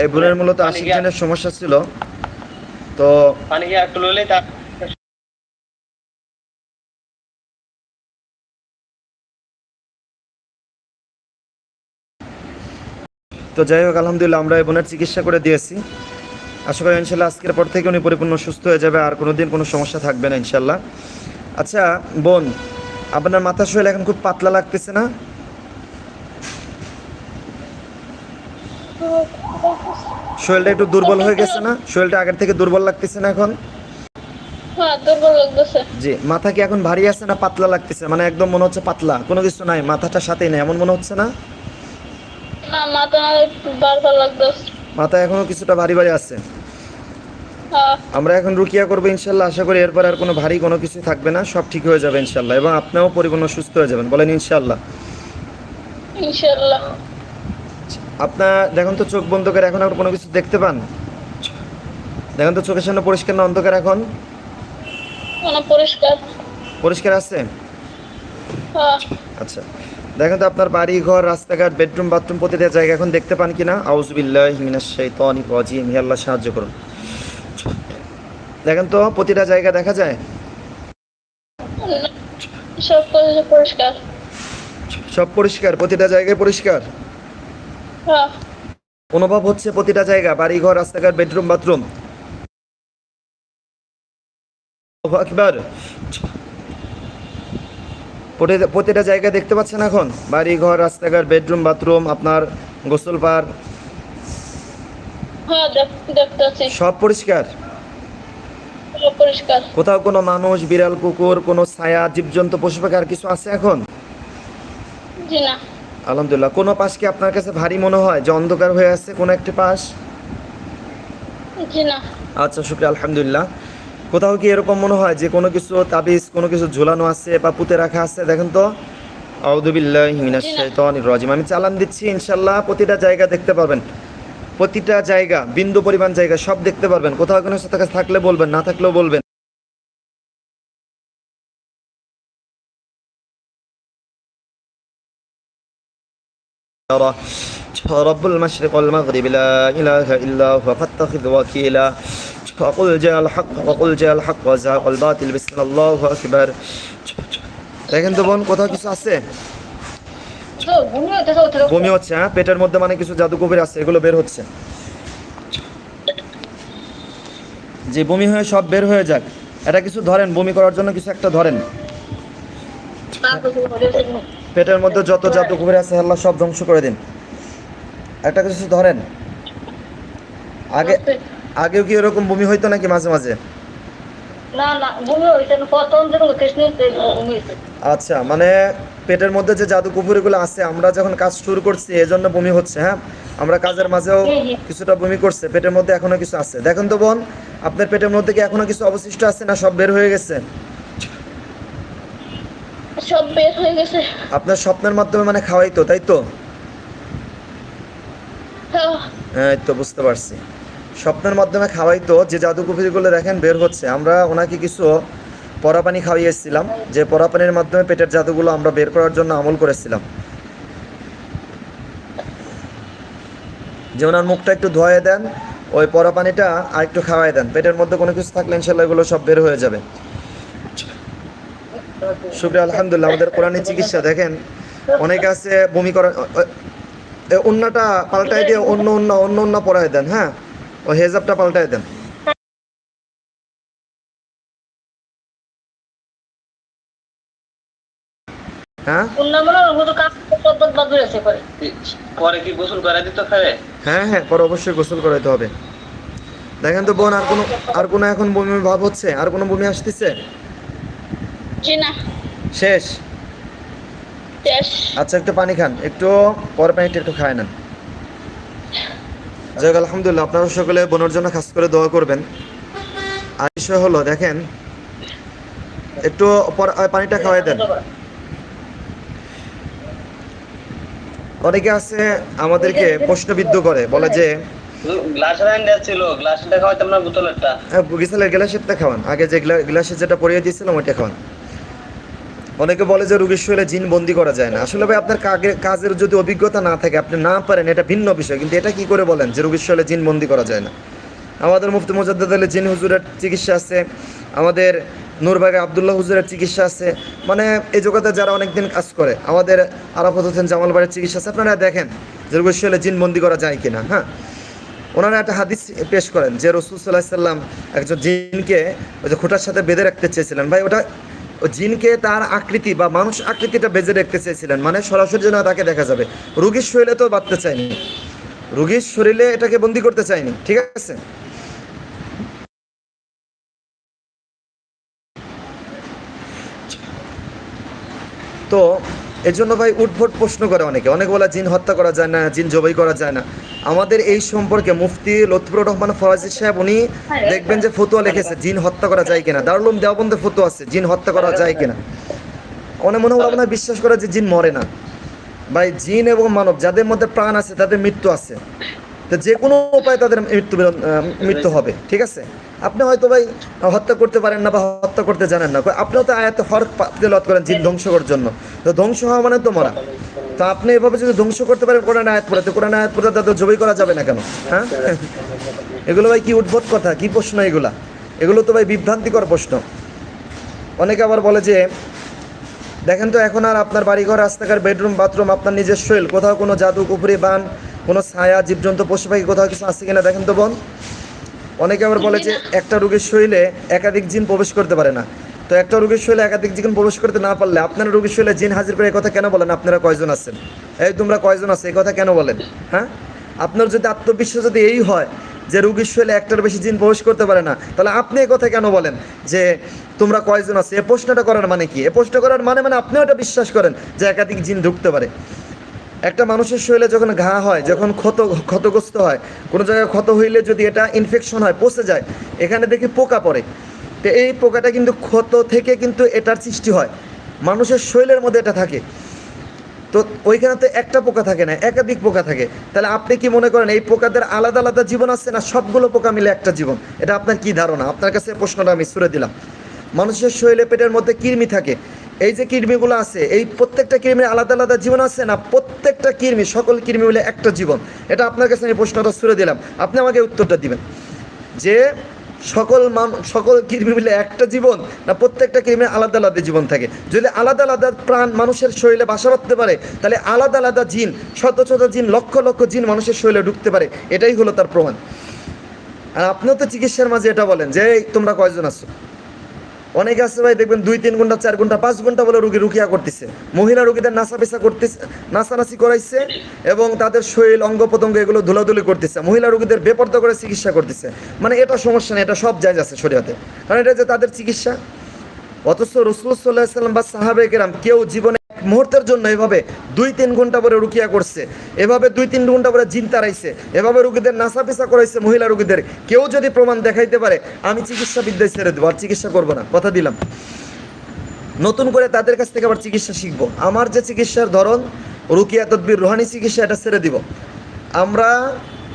এই বোনের মূলত আশি জনের সমস্যা ছিল। তা তো যাই হোক আলহামদুলিল্লাহ আমরা এই বোনের চিকিৎসা করে দিয়েছি। আশা করি ইনশাল্লাহ আজকের পর থেকে উনি পরিপূর্ণ সুস্থ হয়ে যাবে আর কোনো দিন কোনো সমস্যা থাকবে না ইনশাল্লাহ। আচ্ছা বোন আপনার মাথা শরীর এখন খুব পাতলা লাগতেছে না? শরীরটা একটু দুর্বল হয়ে গেছে না? শরীরটা আগের থেকে দুর্বল লাগতেছে না এখন? হ্যাঁ জি মাথা কি এখন ভারী আছে না পাতলা লাগতেছে? মানে একদম মনে হচ্ছে পাতলা কোনো কিছু নাই মাথাটা সাথেই নেই এমন মনে হচ্ছে না? মাথা এখনও কিছুটা ভারী ভারী আছে। আমরা এখন রুকিয়া করব ইনশাল্লাহ আশা করি এরপর আর কোনো ভারী কোনো কিছু থাকবে না সব ঠিক হয়ে যাবে ইনশাল্লাহ এবং আপনিও পরিপূর্ণ সুস্থ হয়ে যাবেন বলেন ইনশাল্লাহ। ইনশাল্লাহ। আপনার দেখুন তো চোখ বন্ধ করে এখন আর কোনো কিছু দেখতে পান? দেখুন তো চোখের সামনে পরিষ্কার না অন্ধকার এখন? পরিষ্কার। পরিষ্কার আছে? হ্যাঁ। আচ্ছা দেখেন তো আপনার বাড়ি ঘর রাস্তাঘাট বেডরুম বাথরুম প্রতিটা জায়গা এখন দেখতে পান কিনা? আউজবিল্লাহ মিনাশ শাইতানির রাজিম হে আল্লাহ সাহায্য করুন। দেখেন তো প্রতিটা জায়গা দেখা যায়। সব পরিষ্কার। সব পরিষ্কার প্রতিটা জায়গায় পরিষ্কার? হ্যাঁ। অনুভব হচ্ছে প্রতিটা জায়গা বাড়ি ঘর রাস্তাঘাট বেডরুম বাথরুম? আকবার। প্রতিটা- জায়গা দেখতে পাচ্ছেন এখন? বাড়ি ঘর রাস্তাঘাট বেডরুম বাথরুম আপনার গোসল পার? হ্যাঁ সব পরিষ্কার? কোথাও কোনো মানুষ বিড়াল কুকুর কোনো ছায়া জীবজন্তু পশু পাখি আর কিছু আছে এখন? আলহামদুলিল্লাহ। কোনো পাশ কি আপনার কাছে ভারী মনে হয়? যে অন্ধকার হয়ে আছে কোনো একটি পাশ? আচ্ছা শুক্রিয়া আলহামদুলিল্লাহ। কোথাও কি এরকম মনে হয় যে কোনো কিছু তাবিজ কোনো কিছু ঝুলানো আছে বা পুঁতে রাখা আছে? দেখেন তো। আউদুবিল্লাহ মিনাশ শাইতানির রাজিম। আমি চালান দিচ্ছি ইনশাল্লাহ প্রতিটা জায়গা দেখতে পারবেন। প্রতিটা জায়গা বিন্দু পরিমাণ জায়গা সব দেখতে পারবেন কোথাও কোনো সাথে থাকলে বলবেন না থাকলেও বলবেন يرى رب المشرق والمغرب لا إله إلا هو فاتخذ وكيلا وقل جاء الحق وقل جاء الحق وزهق الباطل بسم الله أكبر দেখেন তো বোন কোথাও কিছু আছে বমি হচ্ছে হ্যাঁ? পেটের মধ্যে মানে কিছু জাদুকবির আছে এগুলো বের হচ্ছে। যে বমি হয়ে সব বের হয়ে যাক এটা কিছু ধরেন বমি করার জন্য কিছু একটা ধরেন। পেটের মধ্যে যত জাদুকবির আছে আল্লাহ সব ধ্বংস করে দিন। একটা কিছু ধরেন। আগে আগেও কি এরকম বমি হইতো নাকি মাঝে মাঝে? না না বমি হয়েছে প্রথম যখন কৃষ্ণ বমি হয়েছে আচ্ছা মানে পেটের মধ্যে যে জাদু কুপুরিগুলো আছে আমরা যখন কাজ শুরু করছি এই জন্য বমি হচ্ছে হ্যাঁ? আমরা কাজের মাঝেও। কিছুটা বমি করছে পেটের মধ্যে এখনও কিছু আছে। দেখেন তো বোন আপনার পেটের মধ্যে কি এখনও কিছু অবশিষ্ট আছে না সব বের হয়ে গেছে? সব বের হয়ে গেছে। আপনার স্বপ্নের মাধ্যমে মানে খাওয়াই তো তাই তো? হ্যাঁ। তো বুঝতে পারছি। স্বপ্নের মাধ্যমে খাওয়াই তো যে জাদু কুফিরিগুলো দেখেন বের হচ্ছে আমরা ওনাকে কিছু পরা পানি খাওয়িয়েছিলাম যে পরা পানির মাধ্যমে পেটের জাদুগুলো আমরা বের করার জন্য আমল করেছিলাম। যে ওনার মুখটা একটু ধোয়ে দেন, ওই পরা পানিটা আর একটু খাওয়াই দেন। পেটের মধ্যে কোনো কিছু থাকলে ইনশাল্লাহ এগুলো সব বের হয়ে যাবে। শুক্রিয়া, আলহামদুলিল্লাহ, আমাদের কোরআনের চিকিৎসা। দেখেন, অনেকে আছে বমি করা অন্যটা পাল্টাই দিয়ে অন্য অন্য অন্য অন্য পরাই দেন হ্যাঁ? ও হেজাবটা পাল্টাই দেন। হ্যাঁ? পরে। কি গোসল দিত হ্যাঁ হ্যাঁ পরে অবশ্যই গোসল করাইতে হবে। দেখেন তো বোন আর কোনো আর কোনো এখন বমি ভাব হচ্ছে? আর কোনো বমি আসতেছে? শেষ? শেষ। আচ্ছা একটু পানি খান। একটু পরে পানিটা একটু খায় নেন। যাই আলহামদুলিল্লাহ আপনারা সকলে বোনের জন্য খাস করে দোয়া করবেন। আর বিষয় হলো দেখেন একটু পর- পানিটা খাওয়াই দেন। অনেকে আছে আমাদেরকে প্রশ্নবিদ্ধ করে বলে যে গ্লাসের হ্যাঁ, গ্লাসেরটা খাওয়ান। আগে যে গ্লাসে যেটা পরিয়ে দিয়েছিলাম ওইটা খাওয়ান। অনেকে বলে যে রুগীর শরীরে জিন বন্দি করা যায় না। আসলে ভাই আপনার কাগে- কাজের যদি অভিজ্ঞতা না থাকে আপনি না পারেন এটা ভিন্ন বিষয়। কিন্তু এটা কি করে বলেন যে রুগীর শরীরে জিন বন্দি করা যায় না? আমাদের মুফতি মোজাদ্দেদ আলী জিন হুজুরের চিকিৎসা আছে। আমাদের নূরবাগে আবদুল্লাহ হুজুরের চিকিৎসা আছে। মানে এই জগতে যারা অনেকদিন কাজ করে, আমাদের আরাফত হোসেন জামাল বাড়ির চিকিৎসা আছে। আপনারা দেখেন যে রুগীর শরীরে জিন বন্দি করা যায় কিনা হ্যাঁ? ওনারা একটা হাদিস পেশ করেন যে রসুল সাল্লাহ সাল্লাম একজন জিনকে ওই যে খোঁটার সাথে বেঁধে রাখতে চেয়েছিলেন। ভাই, ওটা জিনকে তার আকৃতি বা মানুষ আকৃতিটা বেঁধে রাখতে চেয়েছিলেন। মানে সরাসরি যেন তাকে দেখা যাবে। রুগীর শরীরে তো বাঁধতে চায়নি। রুগীর শরীরে এটাকে বন্দি করতে চায়নি, ঠিক আছে? তো এর জন্য ভাই উঠভোট প্রশ্ন করে অনেকে। অনেক বলা জিন হত্যা করা যায় না জিন জবাই করা যায় না। আমাদের এই সম্পর্কে মুফতি লতফুর রহমান ফরাজি সাহেব উনি দেখবেন যে ফতুয়া লিখেছে জিন হত্যা করা যায় কিনা। দারুলুম দেওবন্দে ফতুয়া আছে জিন হত্যা করা যায় কিনা। অনেক মনে হয় আপনার বিশ্বাস করে যে জিন মরে না। ভাই জিন এবং মানব যাদের মধ্যে প্রাণ আছে তাদের মৃত্যু আছে। তো যে কোনো উপায়ে তাদের মৃত্যু মৃত্যু হবে, ঠিক আছে? আপনি হয়তো ভাই হত্যা করতে পারেন না বা হত্যা করতে জানেন না। আপনিও তো আয়াতে হর তেলত করেন জিন ধ্বংস করার জন্য। তো ধ্বংস হওয়া মানে তো মরা। তো আপনি এভাবে যদি ধ্বংস করতে পারেন, কোরআন আয়াত তো কোরআন আয়াত পড়ে তাদের জবই করা যাবে না কেন? হ্যাঁ? এগুলো ভাই কি উদ্ভট কথা, কি প্রশ্ন এগুলা? এগুলো তো ভাই বিভ্রান্তিকর প্রশ্ন। অনেকে আবার বলে যে, দেখেন তো এখন আর আপনার বাড়িঘর, রাস্তাঘাট, বেডরুম, বাথরুম, আপনার নিজের শৈল, কোথাও কোনো জাদু কুপুরি বান কোনো ছায়া, জীবজন্তু, পশু পাখি কোথাও কিছু আছে কিনা দেখেন তো বোন? অনেকে আবার বলে যে একটা রোগীর শৈলে একাধিক জিন প্রবেশ করতে পারে না। তো একটা রোগীর শৈলে একাধিক জিন প্রবেশ করতে না পারলে আপনারা রোগীর শৈলে জিন হাজির করে এই কথা কেন বলেন? আপনারা কয়জন আছেন? এই তোমরা কয়জন আছে? এই কথা কেন বলেন? হ্যাঁ? আপনার যদি আত্মবিশ্বাস যদি এই হয় যে রোগীর শৈলে একটার বেশি জিন প্রবেশ করতে পারে না, তাহলে আপনি এই কথা কেন বলেন যে তোমরা কয়জন আছে? এ প্রশ্নটা করার মানে কি? এ প্রশ্ন করার মানে মানে আপনিও এটা বিশ্বাস করেন যে একাধিক জিন ঢুকতে পারে। একটা মানুষের শরীরে যখন ঘা হয়, যখন ক্ষত, ক্ষতগ্রস্ত হয়, কোনো জায়গায় ক্ষত হইলে যদি এটা ইনফেকশন হয়, পচে যায়, এখানে দেখি পোকা পড়ে। তো এই পোকাটা কিন্তু ক্ষত থেকে কিন্তু এটার সৃষ্টি হয়। মানুষের শরীরের মধ্যে এটা থাকে। তো ওইখানে তো একটা পোকা থাকে না, একাধিক পোকা থাকে। তাহলে আপনি কি মনে করেন, এই পোকাদের আলাদা আলাদা জীবন আছে না সবগুলো পোকা মিলে একটা জীবন? এটা আপনার কি ধারণা? আপনার কাছে প্রশ্নটা আমি সুরে দিলাম। মানুষের শরীরে পেটের মধ্যে কৃমি থাকে। এই যে কৃমিগুলো আছে, এই প্রত্যেকটা কৃমির আলাদা আলাদা জীবন আছে না? প্রত্যেকটা কৃমি, সকল কৃমি মিলে একটা জীবন। এটা আপনার কাছে আমি প্রশ্নটা সুরে দিলাম। আপনি আমাকে উত্তরটা দিবেন। যে সকল মান সকল কৃমি মিলে একটা জীবন না প্রত্যেকটা কৃমির আলাদা আলাদা জীবন থাকে? যদি আলাদা আলাদা প্রাণ মানুষের শরীরে বাসা বাঁধতে পারে, তাহলে আলাদা আলাদা জিন শত শত জিন, লক্ষ লক্ষ জিন মানুষের শরীরে ঢুকতে পারে। এটাই হলো তার প্রমাণ। আর আপনিও তো চিকিৎসার মাঝে এটা বলেন যে তোমরা কয়জন আছো? অনেকে আছে ভাই, দেখবেন দুই, তিন ঘণ্টা, চার ঘণ্টা, পাঁচ ঘণ্টা বলে রুগী রুকিয়া করতেছে। মহিলা রুগীদের নাসা পেশা করতেছে, নাচানাচি করাইছে এবং তাদের শরীর অঙ্গ প্রত্যঙ্গ এগুলো ধুলাধুলি করতেছে। মহিলা রুগীদের বেপর্দ করে চিকিৎসা করতেছে। মানে এটা সমস্যা নেই, এটা সব জায়জ আছে শরীয়তে। কারণ এটা যে তাদের চিকিৎসা, অথচ রসুল সাল্লাহ সাল্লাম বা সাহাবে কেরাম কেউ জীবনে মুহূর্তের জন্য এভাবে দুই তিন ঘণ্টা পরে রুকিয়া করছে। এভাবে দুই তিন ঘণ্টা পরে জিন তারাইছে। এভাবে রুগীদের নাসা পেশা করাইছে মহিলা রুগীদের। কেউ যদি প্রমাণ দেখাইতে পারে, আমি চিকিৎসা বিদ্যায় ছেড়ে দেবো, আর চিকিৎসা করব না। কথা দিলাম। নতুন করে তাদের কাছ থেকে আবার চিকিৎসা শিখব। আমার যে চিকিৎসার ধরন, রুকিয়া তদবির রোহানি চিকিৎসা, এটা ছেড়ে দিব। আমরা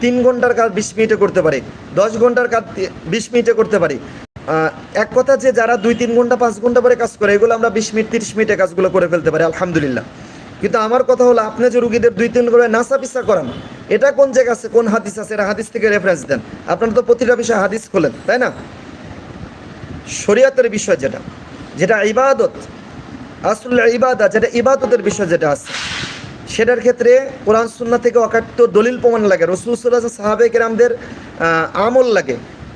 তিন ঘণ্টার কাজ বিশ মিনিটে করতে পারি। দশ ঘণ্টার কাজ বিশ মিনিটে করতে পারি। এক কথা যে যারা দুই তিন ঘণ্টা, পাঁচ ঘণ্টা পরে কাজ করে, এগুলো আমরা বিশ মিনিট, তিরিশ মিনিটে কাজগুলো করে ফেলতে পারি, আলহামদুলিল্লাহ। কিন্তু আমার কথা হলো, আপনি যে রুগীদের দুই তিন করে নাসা পিসা করান, এটা কোন জায়গা আছে, কোন হাদিস আছে, এটা হাদিস থেকে রেফারেন্স দেন। আপনারা তো প্রতিটা বিষয়ে হাদিস খোলেন, তাই না? শরীয়তের বিষয় যেটা যেটা ইবাদত আসল ইবাদত যেটা ইবাদতের বিষয় যেটা আছে, সেটার ক্ষেত্রে কোরআন সুন্না থেকে অকাট্য দলিল প্রমাণ লাগে, রসুল সাল্লাহ সাহাবে কেরামদের আমল লাগে।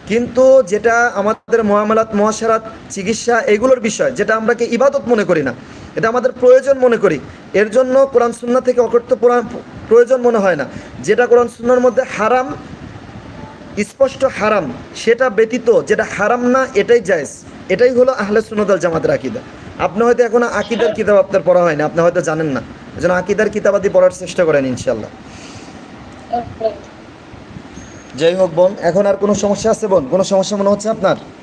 কিন্তু যেটা আমাদের মহামালাত, মহাসারাত, চিকিৎসা এগুলোর বিষয়, যেটা আমরা কি ইবাদত মনে করি না, এটা আমাদের প্রয়োজন মনে করি। এর জন্য কোরআন সুন্না থেকে পুরাণ প্রয়োজন মনে হয় না। যেটা কোরআন সুন্নার মধ্যে হারাম, স্পষ্ট হারাম, সেটা ব্যতীত যেটা হারাম না, এটাই জায়েজ। এটাই হলো আহলে সুনদল জামাতের আকিদা। আপনি হয়তো এখনও আকিদার কিতাব আপনার পড়া হয় না আপনি হয়তো জানেন না। যেন আকিদার কিতাবাদি পড়ার চেষ্টা করেন ইনশাল্লাহ যাই হোক বোন এখন আর কোনো সমস্যা আছে বোন? কোনো সমস্যা মনে হচ্ছে আপনার?